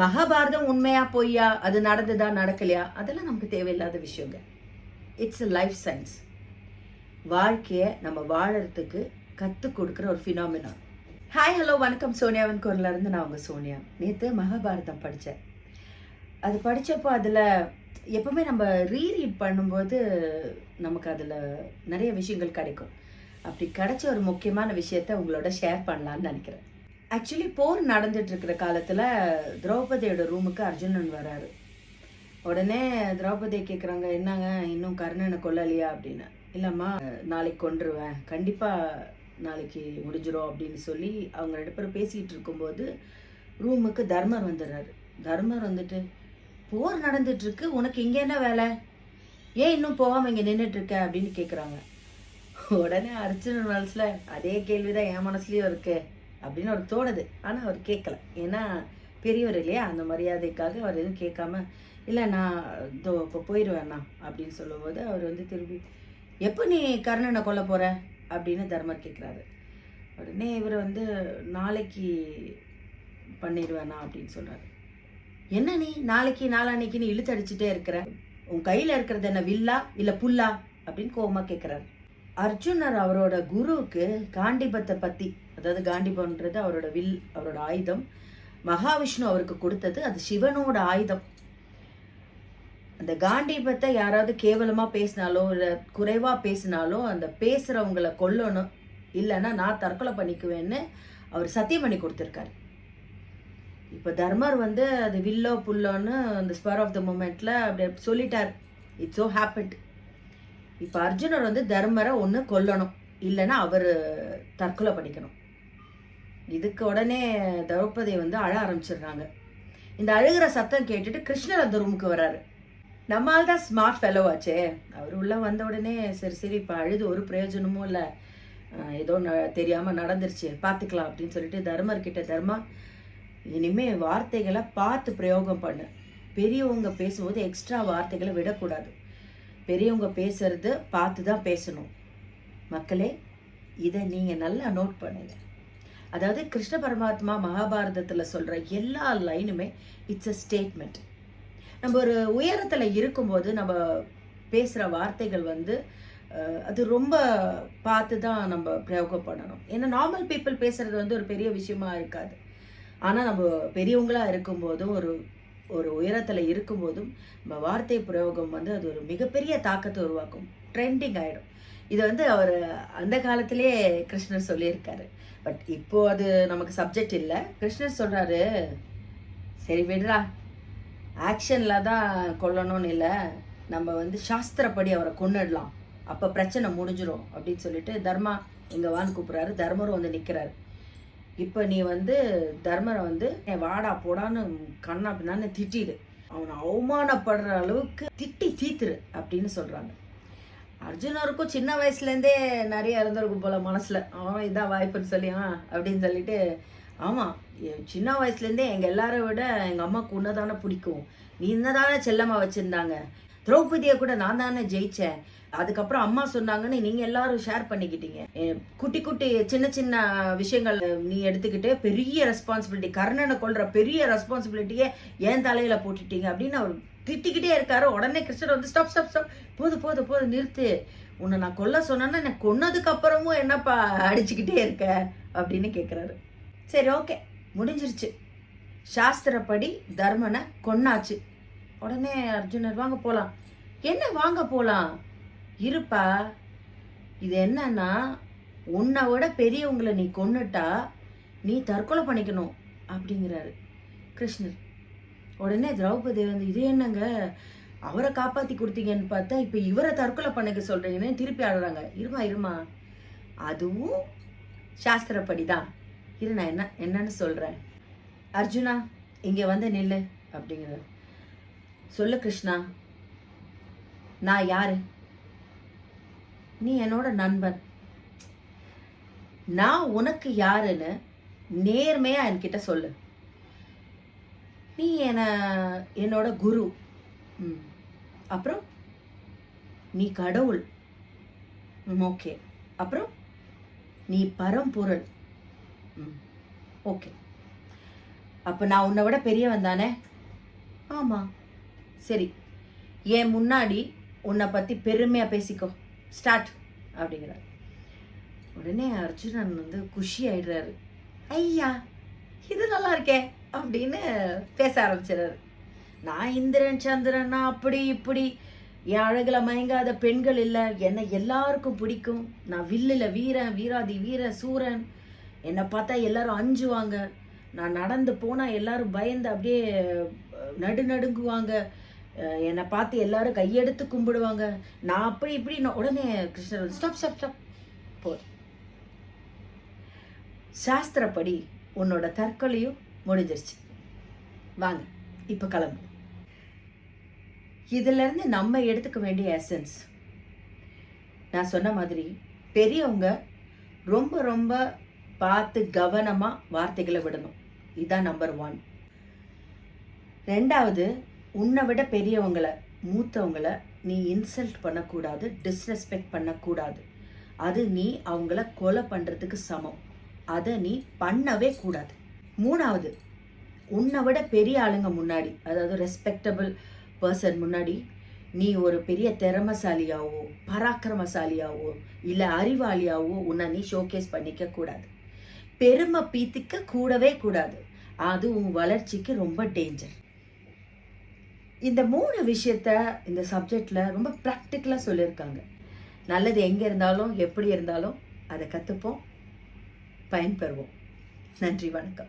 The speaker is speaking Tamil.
மகாபாரதம் உண்மையா பொய்யா? அது நடந்ததா நடக்கலையா? அதெல்லாம் நமக்கு தேவையில்லாத விஷயங்க. இட்ஸ் a லைஃப் சயின்ஸ் வாழ்க்கையை நம்ம வாழறதுக்கு கற்றுக் கொடுக்குற ஒரு ஃபினாமினா ஹாய் ஹலோ வணக்கம். சோனியாவின் குரல்ல இருந்து நான் உங்கள் சோனியா. நேற்று மகாபாரதம் படித்தேன் அது படித்தப்போ அதில் எப்பவுமே நம்ம ரீரீட் பண்ணும்போது நமக்கு அதில் நிறைய விஷயங்கள் கிடைக்கும். அப்படி கிடைச்ச ஒரு முக்கியமான விஷயத்த உங்களோட ஷேர் பண்ணலான்னு நினைக்கிறேன். ஆக்சுவலி போர் நடந்துட்டு இருக்கிற காலத்தில் திரௌபதியோட ரூமுக்கு அர்ஜுனன் வராரு. உடனே திரௌபதி கேட்குறாங்க என்னங்க இன்னும் கர்ணனை கொல்லலையா? அப்படின்னு. இல்லைம்மா நாளைக்கு கொண்டுருவேன் கண்டிப்பாக நாளைக்கு முடிஞ்சிடும் அப்படின்னு சொல்லி அவங்க ரெண்டு பேரும் பேசிகிட்டு இருக்கும்போது ரூமுக்கு தர்மர் வந்துடுறாரு. தர்மர் வந்துட்டு போர் நடந்துட்டுருக்கு. உனக்கு இங்கே என்ன வேலை? ஏன் இன்னும் போகாமல் இங்கே நின்றுட்டுருக்க அப்படின்னு கேட்குறாங்க உடனே அர்ஜுனன் மனசில் அதே கேள்வி தான் என் மனசுலேயும் இருக்கு. அப்படின்னு அவர் தோணுது. ஆனால் அவர் கேட்கல ஏன்னா பெரியவர் இல்லையா? அந்த மரியாதைக்காக அவர் எதுவும் கேட்காம இல்லை நான் இதோ இப்போ போயிடுவேண்ணா அப்படின்னு சொல்லும்போது அவர் வந்து திரும்பி எப்போ நீ கர்ணனை கொல்ல போகிற அப்படின்னு தர்மர் கேட்குறாரு உடனே இவர் வந்து நாளைக்கு பண்ணிடுவேண்ணா அப்படின்னு சொல்கிறார் என்ன நீ? நாளைக்கு நாளான்னைக்குன்னு இழுத்து அடிச்சுட்டே இருக்கிற? உன் கையில் இருக்கிறது என்ன வில்லா இல்லை புல்லா? அப்படின்னு கோபமாக கேட்குறாரு அர்ஜுனர் அவரோட குருவுக்கு காண்டிபத்தை பற்றி அதாவது காண்டிபன்றது அவரோட வில் அவரோட ஆயுதம் மகாவிஷ்ணு அவருக்கு கொடுத்தது அது சிவனோட ஆயுதம். அந்த காண்டிபத்தை யாராவது கேவலமாக பேசினாலோ இல்லை குறைவாக பேசினாலோ அந்த பேசுகிறவங்களை கொல்லணும். இல்லைன்னா நான் தற்கொலை பண்ணிக்குவேன்னு அவர் சத்தியம் பண்ணி கொடுத்துருக்காரு. இப்போ தர்மர் வந்து அது வில்லோ புல்லோன்னு அந்த ஸ்பர் ஆஃப் த மூமெண்ட்டில் அப்படி சொல்லிட்டார். இட்ஸ் ஸோ ஹேப்பன்ட் இப்போ அர்ஜுனர் வந்து தர்மரை ஒன்று கொல்லணும். இல்லைன்னா அவர் தற்கொலை பண்ணிக்கணும். இதுக்கு உடனே திரௌபதி வந்து அழ ஆரம்பிச்சிடுறாங்க. இந்த அழுகிற சத்தம் கேட்டுட்டு கிருஷ்ணர் அந்த ரூமுக்கு வராரு நம்மால் தான் ஸ்மார்ட் ஃபெலோ ஆச்சே. அவர் உள்ளே வந்த உடனே சரி சரி இப்போ அழுது ஒரு பிரயோஜனமும் இல்லை. ஏதோ ந தெரியாமல் நடந்துருச்சு. பார்த்துக்கலாம் அப்படின்னு சொல்லிட்டு தர்மர் கிட்ட தர்மா இனிமே வார்த்தைகளை பார்த்து பிரயோகம் பண்ணு. பெரியவங்க பேசும்போது எக்ஸ்ட்ரா வார்த்தைகளை விடக்கூடாது. பெரியவங்க பேசுறது பார்த்து தான் பேசணும். மக்களே இதை நீங்கள் நல்லா நோட் பண்ணுங்க. அதாவது கிருஷ்ண பரமாத்மா மகாபாரதத்தில் சொல்கிற எல்லா லைனுமே இட்ஸ் அ ஸ்டேட்மெண்ட் நம்ம ஒரு உயரத்தில் இருக்கும்போது நம்ம பேசுகிற வார்த்தைகள் வந்து அது ரொம்ப பார்த்து தான் நம்ம பிரயோகம் பண்ணணும் ஏன்னா நார்மல் பீப்புள் பேசுறது வந்து ஒரு பெரிய விஷயமா இருக்காது. ஆனால் நம்ம பெரியவங்களாக இருக்கும்போதும் ஒரு ஒரு உயரத்தில் இருக்கும்போதும் நம்ம வார்த்தை பிரயோகம் வந்து அது ஒரு மிகப்பெரிய தாக்கத்தை உருவாக்கும். ட்ரெண்டிங் ஆகிடும் இதை வந்து அவர் அந்த காலத்திலே கிருஷ்ணர் சொல்லியிருக்காரு. பட் இப்போ அது நமக்கு சப்ஜெக்ட் இல்லை. கிருஷ்ணர் சொல்கிறாரு சரி விடுறா. ஆக்ஷனில் தான் கொல்லணும்னு இல்லை. நம்ம வந்து சாஸ்திரப்படி அவரை கொண்டுடலாம் அப்போ பிரச்சனை முடிஞ்சிடும் அப்படின்னு சொல்லிட்டு தர்மா இங்கே வான்னு கூப்பிட்றாரு. தர்மரும் வந்து நிற்கிறாரு இப்போ நீ வந்து தர்மரை வந்து என் வாடா போடான்னு கண்ணா பின்னான்னு திட்டிடு அவனை அவமானப்படுற அளவுக்கு திட்டி தீத்துரு அப்படின்னு சொல்கிறாங்க அர்ஜுனருக்கும் சின்ன வயசுலேருந்தே நிறைய இருந்திருக்கும் போல் மனசில். அவன் இதான் வாய்ப்புன்னு சொல்லி ஆ அப்படின்னு சொல்லிட்டு ஆமாம் சின்ன வயசுலேருந்தே எங்கள் எல்லாரை விட எங்கள் அம்மாவுக்கு உன்னதானே பிடிக்கும். நீ தானே செல்லம்மா வச்சுருந்தாங்க. திரௌபதியை கூட நான் தானே ஜெயிச்சேன். அதுக்கப்புறம் அம்மா சொன்னாங்கன்னு நீங்க எல்லாரும் ஷேர் பண்ணிக்கிட்டீங்க. குட்டி குட்டி சின்ன சின்ன விஷயங்கள் நீ எடுத்துக்கிட்டு பெரிய ரெஸ்பான்சிபிலிட்டி கர்ணனை கொள்ற பெரிய ரெஸ்பான்சிபிலிட்டியை ஏன் தலையில போட்டுட்டீங்க அப்படின்னு அவர் திட்டிக்கிட்டே இருக்காரு. உடனே கிருஷ்ணர் வந்து ஸ்டாப் ஸ்டாப் ஸ்டாப் போது போது போது நிறுத்து. உன்னை நான் கொல்ல சொன்னேன்னா என்னை கொன்னதுக்கு அப்புறமும் என்னப்பா அடிச்சுக்கிட்டே இருக்க? அப்படின்னு கேட்குறாரு சரி ஓகே முடிஞ்சிருச்சு. சாஸ்திரப்படி தர்மனை கொன்னாச்சு. உடனே அர்ஜுனர் வாங்க போகலாம் என்ன வாங்க போகலாம் இருப்பா. இது என்னன்னா உன்னை விட பெரியவங்களை நீ கொன்னுட்டா நீ தற்கொலை பண்ணிக்கணும் அப்படிங்கிறாரு கிருஷ்ணர். உடனே திரௌபதி வந்து இது என்னங்க? அவரை காப்பாற்றி கொடுத்தீங்கன்னு பார்த்தா இப்போ இவரை தற்கொலை பண்ணிக்க சொல்கிறீங்கன்னு திருப்பி ஆடுறாங்க. இருமா இருமா. அதுவும் சாஸ்திரப்படி தான் இரு நான் என்ன என்னன்னு சொல்கிறேன் அர்ஜுனா இங்கே வந்து நில்லு அப்படிங்கிறார். சொல்லு கிருஷ்ணா. நான் யாரு? நீ என்னோட நண்பன். நான் உனக்கு யாருன்னு நேர்மையா என்கிட்ட சொல்லு. நீ என்ன என்னோட குரு. அப்புறம்? நீ கடவுள். ஓகே. அப்புறம்? நீ பரம்பொருள். ஓகே. அப்போ நான் உன்னை விட பெரியவன் தானே? ஆமாம் சரி என் முன்னாடி உன்னை பற்றி பெருமையாக பேசிக்கோ. ஸ்டார்ட் அப்படிங்கிறார். உடனே அர்ஜுனன் வந்து குஷி ஆயிடுறாரு. ஐயா இது நல்லா இருக்கே அப்படின்னு பேச ஆரம்பிச்சிடறாரு. நான் இந்திரன் சந்திரன்னா அப்படி இப்படி. என் அழகில் மயங்காத பெண்கள் இல்லை. என்னை எல்லாருக்கும் பிடிக்கும். நான் வில்லில் வீரன் வீராதி வீர சூரன். என்னை பார்த்தா எல்லாரும் அஞ்சுவாங்க. நான் நடந்து போனால் எல்லாரும் பயந்து அப்படியே நடுநடுங்குவாங்க. நடு நடுங்குவாங்க என்னை பார்த்து எல்லாரும் கையெடுத்து கும்பிடுவாங்க. நான் அப்படி இப்படி உடனே கிருஷ்ணர் ஸ்டாப் ஸ்டாப் ஸ்டாப் போ சாஸ்திரப்படி உன்னோட தற்கொலையும் முடிஞ்சிருச்சு. வாங்க இப்போ கிளம்பு இதிலிருந்து நம்ம எடுத்துக்க வேண்டிய எசன்ஸ் நான் சொன்ன மாதிரி பெரியவங்க ரொம்ப ரொம்ப பார்த்து கவனமாக வார்த்தைகளை விடணும். இதுதான் நம்பர் ஒன் ரெண்டாவது உன்னை விட பெரியவங்கள மூத்தவங்கள நீ இன்சல்ட் பண்ணக்கூடாது டிஸ்ரெஸ்பெக்ட் பண்ணக்கூடாது. அது நீ அவங்கள கொலை பண்ணுறதுக்கு சமம். அதை நீ பண்ணவே கூடாது. மூணாவது உன்னை விட பெரிய ஆளுங்க முன்னாடி அதாவது ரெஸ்பெக்டபிள் பர்சன் முன்னாடி நீ ஒரு பெரிய திறமசாலியாவோ பராக்கிரமசாலியாவோ இல்லை அறிவாளியாவோ உன்னை நீ ஷோகேஸ் பண்ணிக்க கூடாது. பெருமை பீத்திக்க கூடவே கூடாது. அது உன் வளர்ச்சிக்கு ரொம்ப டேஞ்சர் இந்த மூணு விஷயத்த இந்த சப்ஜெக்டில் ரொம்ப ப்ராக்டிக்கலாக சொல்லியிருக்காங்க. நல்லது எங்கே இருந்தாலும் எப்படி இருந்தாலும் அதை கற்றுப்போம் பயன்பெறுவோம். நன்றி வணக்கம்.